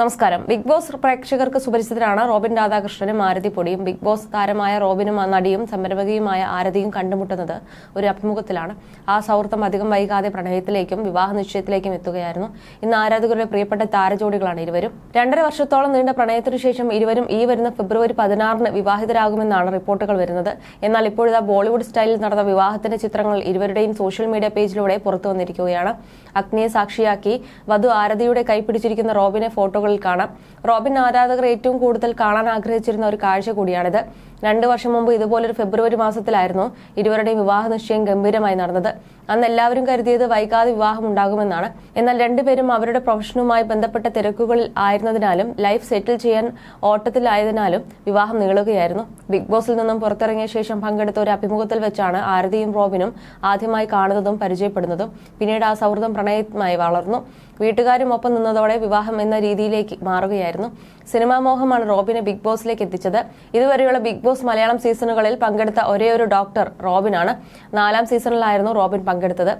നമസ്കാരം. Big boss പ്രേക്ഷകർക്ക് സുപരിചിതരാണ് Robin രാധാകൃഷ്ണനും ആരതി പൊടിയും. ബിഗ് ബോസ് താരമായ റോബിനും നടിയും സംരംഭകയുമായ ആരതിയും കണ്ടുമുട്ടുന്നത് ഒരു അഭിമുഖത്തിലാണ്. ആ സൗഹൃദം അധികം വൈകാതെ പ്രണയത്തിലേക്കും വിവാഹ നിശ്ചയത്തിലേക്കും എത്തുകയായിരുന്നു. ഇന്ന് ആരാധകരുടെ പ്രിയപ്പെട്ട താരജോഡികളാണ് ഇരുവരും. രണ്ടര വർഷത്തോളം നീണ്ട പ്രണയത്തിനു ശേഷം ഇരുവരും ഈ വരുന്ന ഫെബ്രുവരി പതിനാറിന് വിവാഹിതരാകുമെന്നാണ് റിപ്പോർട്ടുകൾ വരുന്നത്. എന്നാൽ ഇപ്പോഴത്തെ ബോളിവുഡ് സ്റ്റൈലിൽ നടന്ന വിവാഹത്തിന്റെ ചിത്രങ്ങൾ ഇരുവരുടെയും സോഷ്യൽ മീഡിയ പേജിലൂടെ പുറത്തു വന്നിരിക്കുകയാണ്. അഗ്നിയെ സാക്ഷിയാക്കി വധു ആരതിയുടെ കൈപ്പിടിച്ചിരിക്കുന്ന റോബിനെ ഫോട്ടോകളിൽ കാണാം. റോബിൻ ആരാധകർ ഏറ്റവും കൂടുതൽ കാണാൻ ആഗ്രഹിച്ചിരുന്ന ഒരു കാഴ്ച കൂടിയാണിത്. രണ്ടു വർഷം മുമ്പ് ഇതുപോലൊരു ഫെബ്രുവരി മാസത്തിലായിരുന്നു ഇരുവരുടെയും വിവാഹ നിശ്ചയം ഗംഭീരമായി നടന്നത്. അന്ന് എല്ലാവരും കരുതിയത് വൈകാതെ വിവാഹം ഉണ്ടാകുമെന്നാണ്. എന്നാൽ രണ്ടുപേരും അവരുടെ പ്രൊഫഷനുമായി ബന്ധപ്പെട്ട തിരക്കുകളിൽ ആയിരുന്നതിനാലും ലൈഫ് സെറ്റിൽ ചെയ്യാൻ ഓട്ടത്തിലായതിനാലും വിവാഹം നീളുകയായിരുന്നു. ബിഗ് ബോസിൽ നിന്നും പുറത്തിറങ്ങിയ ശേഷം പങ്കെടുത്ത ഒരു അഭിമുഖത്തിൽ വെച്ചാണ് ആരതിയും റോബിനും ആദ്യമായി കാണുന്നതും പരിചയപ്പെടുന്നതും. പിന്നീട് ആ സൗഹൃദം പ്രണയമായി വളർന്നു. വീട്ടുകാരും ഒപ്പം നിന്നതോടെ വിവാഹം എന്ന രീതിയിലേക്ക് മാറുകയായിരുന്നു. സിനിമാ മോഹമാണ് റോബിനെ ബിഗ് ബോസിലേക്ക് എത്തിച്ചത്. ഇതുവരെയുള്ള ബിഗ് ബോസ് മലയാളം സീസണുകളിൽ പങ്കെടുത്ത ഒരേയൊരു ഡോക്ടർ റോബിനാണ്. നാലാം സീസണിലായിരുന്നു റോബിൻ പങ്കെടുത്തത്.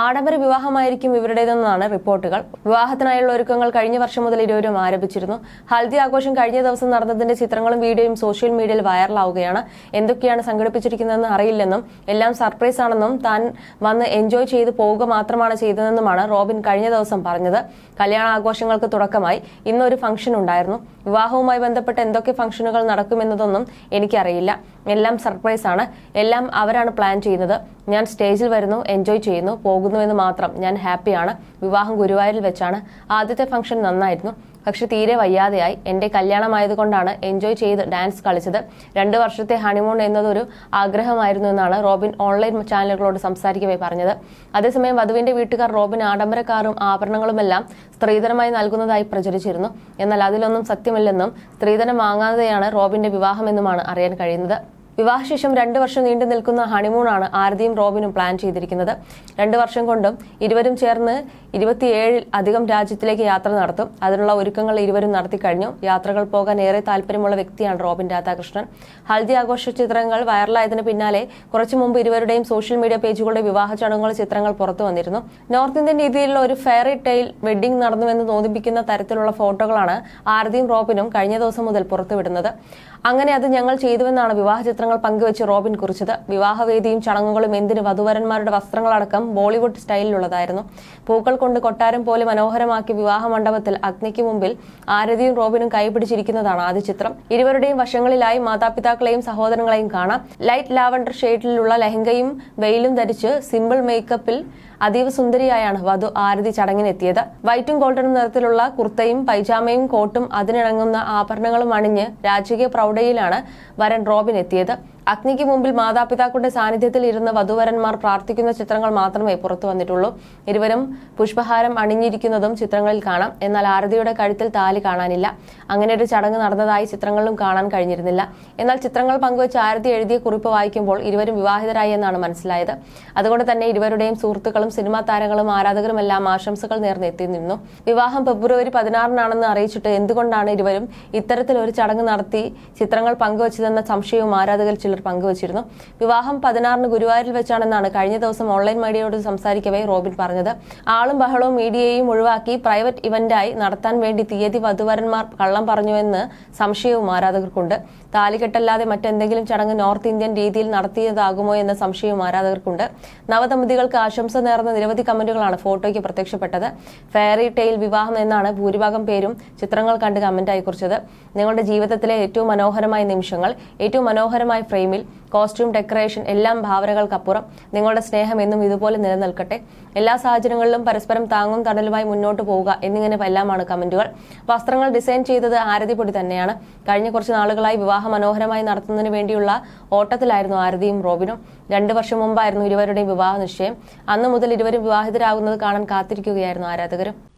ആഡംബര വിവാഹമായിരിക്കും ഇവരുടേതെന്നാണ് റിപ്പോർട്ടുകൾ. വിവാഹത്തിനായുള്ള ഒരുക്കങ്ങൾ കഴിഞ്ഞ വർഷം മുതൽ ഇരുവരും ആരംഭിച്ചിരുന്നു. ഹൽദി ആഘോഷം കഴിഞ്ഞ ദിവസം നടന്നതിന്റെ ചിത്രങ്ങളും വീഡിയോയും സോഷ്യൽ മീഡിയയിൽ വൈറലാവുകയാണ്. എന്തൊക്കെയാണ് സംഘടിപ്പിച്ചിരിക്കുന്നതെന്ന് അറിയില്ലെന്നും എല്ലാം സർപ്രൈസ് ആണെന്നും താൻ വന്ന് എൻജോയ് ചെയ്ത് പോവുക മാത്രമാണ് ചെയ്തതെന്നുമാണ് റോബിൻ കഴിഞ്ഞ ദിവസം പറഞ്ഞത്. കല്യാണ ആഘോഷങ്ങൾക്ക് തുടക്കമായി ഇന്നൊരു ഫംഗ്ഷൻ ഉണ്ടായിരുന്നു. വിവാഹവുമായി ബന്ധപ്പെട്ട് എന്തൊക്കെ ഫംഗ്ഷനുകൾ നടക്കുമെന്നതൊന്നും എനിക്കറിയില്ല. എല്ലാം സർപ്രൈസ് ആണ്. എല്ലാം അവരാണ് പ്ലാൻ ചെയ്യുന്നത്. ഞാൻ സ്റ്റേജിൽ വരുന്നു എൻജോയ് ചെയ്യുന്നു പോകുന്നുവെന്ന് മാത്രം ഞാൻ ഹാപ്പിയാണ്. വിവാഹം ഗുരുവായൂരിൽ വെച്ചാണ് ആദ്യത്തെ ഫംഗ്ഷൻ നന്നായിരുന്നു. പക്ഷെ തീരെ വയ്യാതെയായി. എന്റെ കല്യാണമായതുകൊണ്ടാണ് എൻജോയ് ചെയ്ത് ഡാൻസ് കളിച്ചത്. രണ്ട് വർഷത്തെ ഹണിമൂൺ എന്നതൊരു ആഗ്രഹമായിരുന്നു എന്നാണ് റോബിൻ ഓൺലൈൻ ചാനലുകളോട് സംസാരിക്കവേ പറഞ്ഞത്. അതേസമയം വധുവിന്റെ വീട്ടുകാർ റോബിൻ ആഡംബര കാറും ആഭരണങ്ങളുമെല്ലാം സ്ത്രീധനമായി നൽകുന്നതായി പ്രചരിച്ചിരുന്നു. എന്നാൽ അതിലൊന്നും സത്യമില്ലെന്നും സ്ത്രീധനം വാങ്ങാതെയാണ് റോബിന്റെ വിവാഹമെന്നുമാണ് അറിയാൻ കഴിയുന്നത്. വിവാഹശേഷം രണ്ട് വർഷം നീണ്ടു നിൽക്കുന്ന ഹണിമൂണാണ് ആരതിയും റോബിനും പ്ലാൻ ചെയ്തിരിക്കുന്നത്. രണ്ട് വർഷം കൊണ്ടും ഇരുവരും ചേർന്ന് ഇരുപത്തിയേഴിൽ അധികം രാജ്യത്തിലേക്ക് യാത്ര നടത്തും. അതിനുള്ള ഒരുക്കങ്ങൾ ഇരുവരും നടത്തി കഴിഞ്ഞു. യാത്രകൾ പോകാൻ ഏറെ താല്പര്യമുള്ള വ്യക്തിയാണ് റോബിൻ രാധാകൃഷ്ണൻ. ഹൽദി ആഘോഷ ചിത്രങ്ങൾ വൈറലായതിന് പിന്നാലെ കുറച്ചു മുമ്പ് ഇരുവരുടെയും സോഷ്യൽ മീഡിയ പേജുകളുടെ വിവാഹ ചടങ്ങുകൾ ചിത്രങ്ങൾ പുറത്തു വന്നിരുന്നു. നോർത്ത് ഇന്ത്യൻ രീതിയിലുള്ള ഒരു ഫെയറി ടെയിൽ വെഡ്ഡിംഗ് നടന്നുവെന്ന് തോന്നിപ്പിക്കുന്ന തരത്തിലുള്ള ഫോട്ടോകളാണ് ആരതിയും റോബിനും കഴിഞ്ഞ ദിവസം മുതൽ പുറത്തുവിടുന്നത്. അങ്ങനെ അത് ഞങ്ങൾ ചെയ്തുവെന്നാണ് വിവാഹ ചിത്രങ്ങൾ പങ്കുവച്ച് റോബിൻ കുറിച്ചത്. വിവാഹവേദിയും ചടങ്ങുകളും എന്തിന് വധുവരന്മാരുടെ വസ്ത്രങ്ങളടക്കം ബോളിവുഡ് സ്റ്റൈലിലുള്ളതായിരുന്നു. പൂക്കൾ കൊണ്ട് കൊട്ടാരം പോലെ മനോഹരമാക്കി വിവാഹ മണ്ഡപത്തിൽ അഗ്നിക്ക് മുമ്പിൽ ആരതിയും റോബിനും കൈപിടിച്ചിരിക്കുന്നതാണ് ആദ്യ ചിത്രം. ഇരുവരുടെയും വശങ്ങളിലായി മാതാപിതാക്കളെയും സഹോദരങ്ങളെയും കാണാം. ലൈറ്റ് ലാവൻഡർ ഷെയ്ഡിലുള്ള ലഹങ്കയും വെയിലും ധരിച്ച് സിമ്പിൾ മേക്കപ്പിൽ അതീവ സുന്ദരിയായാണ് വധു ആരതി ചടങ്ങിനെത്തിയത്. വൈറ്റും ഗോൾഡനും നിറത്തിലുള്ള കുർത്തയും പൈജാമയും കോട്ടും അതിനിണങ്ങുന്ന ആഭരണങ്ങളും അണിഞ്ഞ് രാജകീയ പ്രൗഢയിലാണ് വരൻ റോബിൻ എത്തിയത് അഗ്നിക്ക് മുമ്പിൽ മാതാപിതാക്കളുടെ സാന്നിധ്യത്തിൽ ഇരുന്ന് വധുവരന്മാർ പ്രാർത്ഥിക്കുന്ന ചിത്രങ്ങൾ മാത്രമേ പുറത്തു വന്നിട്ടുള്ളൂ. ഇരുവരും പുഷ്പഹാരം അണിഞ്ഞിരിക്കുന്നതും ചിത്രങ്ങളിൽ കാണാം. എന്നാൽ ആരതിയുടെ കഴുത്തിൽ താലി കാണാനില്ല. അങ്ങനെ ഒരു ചടങ്ങ് നടന്നതായി ചിത്രങ്ങളിലും കാണാൻ കഴിഞ്ഞിരുന്നില്ല. എന്നാൽ ചിത്രങ്ങൾ പങ്കുവച്ച് ആരതി എഴുതിയ കുറിപ്പ് വായിക്കുമ്പോൾ ഇരുവരും വിവാഹിതരായി എന്നാണ് മനസ്സിലായത്. അതുകൊണ്ട് തന്നെ ഇരുവരുടെയും സുഹൃത്തുക്കളും സിനിമാ താരങ്ങളും ആരാധകരുമെല്ലാം ആശംസകൾ നേർന്നെത്തി നിന്നു. വിവാഹം ഫെബ്രുവരി പതിനാറിനാണെന്ന് അറിയിച്ചിട്ട് എന്തുകൊണ്ടാണ് ഇരുവരും ഇത്തരത്തിൽ ഒരു ചടങ്ങ് നടത്തി ചിത്രങ്ങൾ പങ്കുവച്ചതെന്ന സംശയവും ആരാധകരിൽ ചിലർ പങ്കുവച്ചിരുന്നു വിവാഹം പതിനാറിന് ഗുരുവായൂരിൽ വെച്ചാണെന്നാണ് കഴിഞ്ഞ ദിവസം ഓൺലൈൻ മീഡിയയോട് സംസാരിക്കവേ റോബിൻ പറഞ്ഞത്. ആളും ബഹളവും മീഡിയയെയും ഒഴിവാക്കി പ്രൈവറ്റ് ഇവന്റായി നടത്താൻ വേണ്ടി തീയതി വധുവരന്മാർ കള്ളം പറഞ്ഞുവെന്ന് സംശയവും ആരാധകർക്കുണ്ട്. താലികെട്ടല്ലാതെ മറ്റെന്തെങ്കിലും ചടങ്ങ് നോർത്ത് ഇന്ത്യൻ രീതിയിൽ നടത്തിയതാകുമോ എന്ന സംശയവും ആരാധകർക്കുണ്ട്. നവദമ്പതികൾക്ക് ആശംസ നേർന്ന നിരവധി കമന്റുകളാണ് ഫോട്ടോയ്ക്ക് പ്രത്യക്ഷപ്പെട്ടത്. ഫെയറി ടെയിൽ വിവാഹം എന്നാണ് ഭൂരിഭാഗം പേരും ചിത്രങ്ങൾ കണ്ട് കമന്റായി കുറിച്ചത്. നിങ്ങളുടെ ജീവിതത്തിലെ ഏറ്റവും മനോഹരമായ നിമിഷങ്ങൾ ഏറ്റവും മനോഹരമായ ഫ്രെയിമിൽ കോസ്റ്റ്യൂം ഡെക്കറേഷൻ എല്ലാം ഭാവനകൾക്കപ്പുറം നിങ്ങളുടെ സ്നേഹം എന്നും ഇതുപോലെ നിലനിൽക്കട്ടെ. എല്ലാ സാഹചര്യങ്ങളിലും പരസ്പരം താങ്ങും തണലുമായി മുന്നോട്ട് പോവുക എന്നിങ്ങനെ എല്ലാമാണ് കമന്റുകൾ. വസ്ത്രങ്ങൾ ഡിസൈൻ ചെയ്തത് ആരതിപ്പൊടി തന്നെയാണ്. കഴിഞ്ഞ കുറച്ച് നാളുകളായി വിവാഹ മനോഹരമായി നടത്തുന്നതിന് വേണ്ടിയുള്ള ഓട്ടത്തിലായിരുന്നു ആരതിയും റോബിനും. രണ്ടു വർഷം മുമ്പായിരുന്നു ഇരുവരുടെയും വിവാഹ നിശ്ചയം. അന്നു മുതൽ ഇരുവരും വിവാഹിതരാകുന്നത് കാണാൻ കാത്തിരിക്കുകയായിരുന്നു ആരാധകരും.